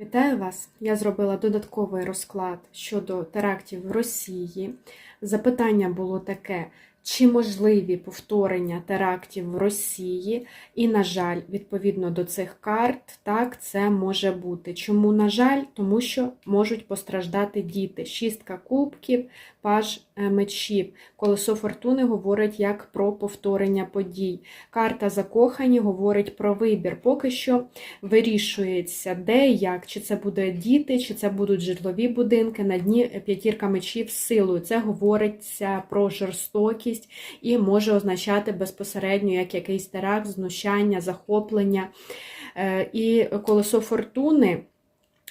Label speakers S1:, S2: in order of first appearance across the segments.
S1: Вітаю вас! Я зробила додатковий розклад щодо терактів в Росії. Запитання було таке: чи можливі повторення терактів в Росії? І, на жаль, відповідно до цих карт, так це може бути. Чому, на жаль, тому що можуть постраждати діти. Шістка кубків, паж мечів. Колесо фортуни говорить як про повторення подій. Карта закохані говорить про вибір. Поки що вирішується, де і як, чи це буде діти, чи це будуть житлові будинки. На дні п'ятірка мечів силою. Це говориться про жорстокість і може означати безпосередньо як якийсь теракт, знущання, захоплення. Е, І колесо фортуни.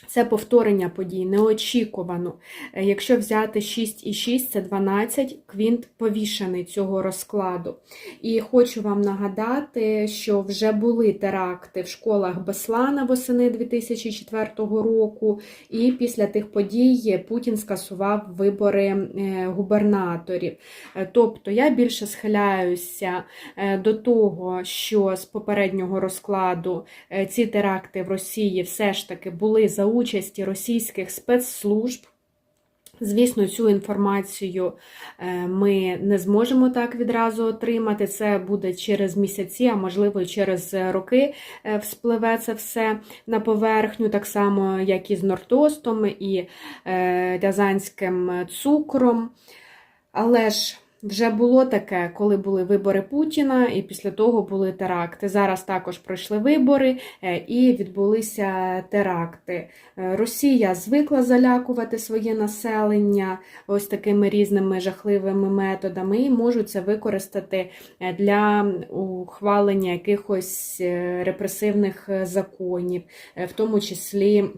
S1: Це повторення подій, неочікувано. Е, Якщо взяти 6 і 6, це 12, квінт повішений цього розкладу. І хочу вам нагадати, що вже були теракти в школах Беслана восени 2004 року, і після тих подій Путін скасував вибори е, губернаторів. Е, Тобто я більше схиляюся до того, що з попереднього розкладу ці теракти в Росії все ж таки були за участі російських спецслужб. Звісно, цю інформацію е, ми не зможемо так відразу отримати. Це буде через місяці, а можливо, через роки е, вспливе це все на поверхню, так само, як і з Нортостом, і е, рязанським цукром. Але ж вже було таке, коли були вибори Путіна, і після того були теракти. Зараз також пройшли вибори е, і відбулися теракти. Е, Росія звикла залякувати своє населення ось такими різними жахливими методами, і можуть це використати е, для ухвалення якихось репресивних законів, в тому числі.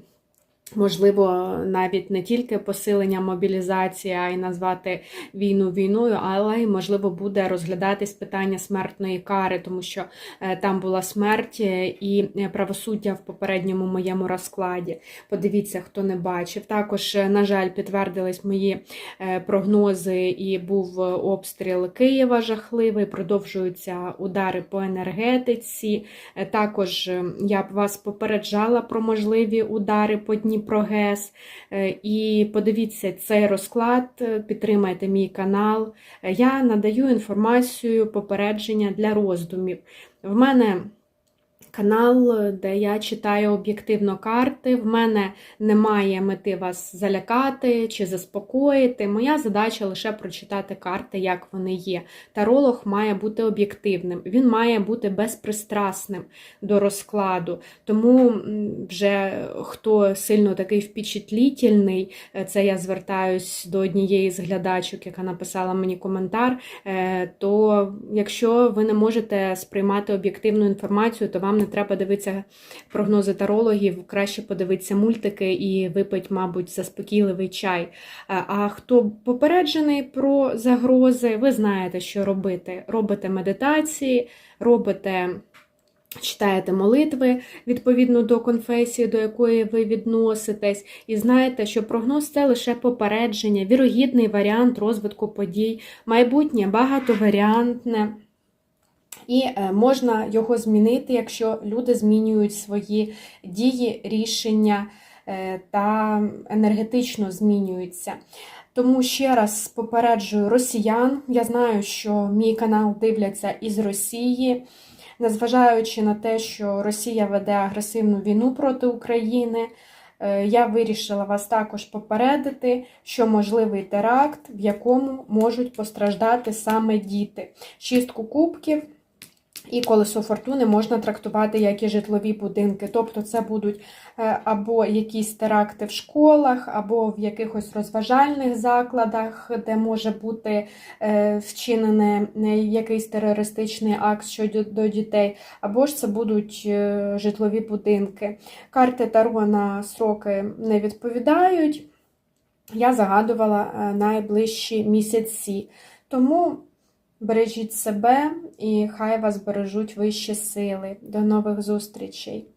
S1: Можливо, навіть не тільки посилення мобілізації, а й назвати війну війною, але й можливо буде розглядатись питання смертної кари, тому що е, там була смерть е, і правосуддя в попередньому моєму розкладі. Подивіться, хто не бачив. Також, е, на жаль, підтвердились мої е, прогнози, і був обстріл Києва жахливий. Продовжуються удари по енергетиці. Е, Також е, я б вас попереджала про можливі удари по Дніпрогес. ГЕС. І подивіться цей розклад, е, підтримайте мій канал. Е, Я надаю інформацію, попередження для роздумів. В мене канал, де я читаю об'єктивно карти. В мене немає мети вас залякати чи заспокоїти. Моя задача лише прочитати карти, як вони є. Таролог має бути об'єктивним, він має бути безпристрасним до розкладу. Тому вже хто сильно такий впечатлітельний, е, це я звертаюсь до однієї з глядачок, яка написала мені коментар. е, То якщо ви не можете сприймати об'єктивну інформацію, то вам не треба дивитися прогнози тарологів, краще подивитися мультики і випить, мабуть, заспокійливий чай. Е, А хто попереджений про загрози, ви знаєте, що робити. Робите медитації, робите. Читаєте молитви відповідно до конфесії, до якої ви відноситесь, і знаєте, що прогноз це лише попередження, вірогідний варіант розвитку подій, майбутнє багатоваріантне. І е, можна його змінити, якщо люди змінюють свої дії, рішення е, та енергетично змінюються. Тому ще раз попереджую росіян. Я знаю, що мій канал дивляться із Росії. Незважаючи на те, що Росія веде агресивну війну проти України, е, я вирішила вас також попередити, що можливий теракт, в якому можуть постраждати саме діти. Шістку кубків. І колесо фортуни можна трактувати як і житлові будинки. Тобто це будуть е, або якісь теракти в школах, або в якихось розважальних закладах, де може бути е, вчинений якийсь терористичний акт щодо дітей, або ж це будуть е, житлові будинки. Карти Таро на сроки не відповідають. Я загадувала е, найближчі місяці. Тому бережіть себе і хай вас бережуть вищі сили. До нових зустрічей!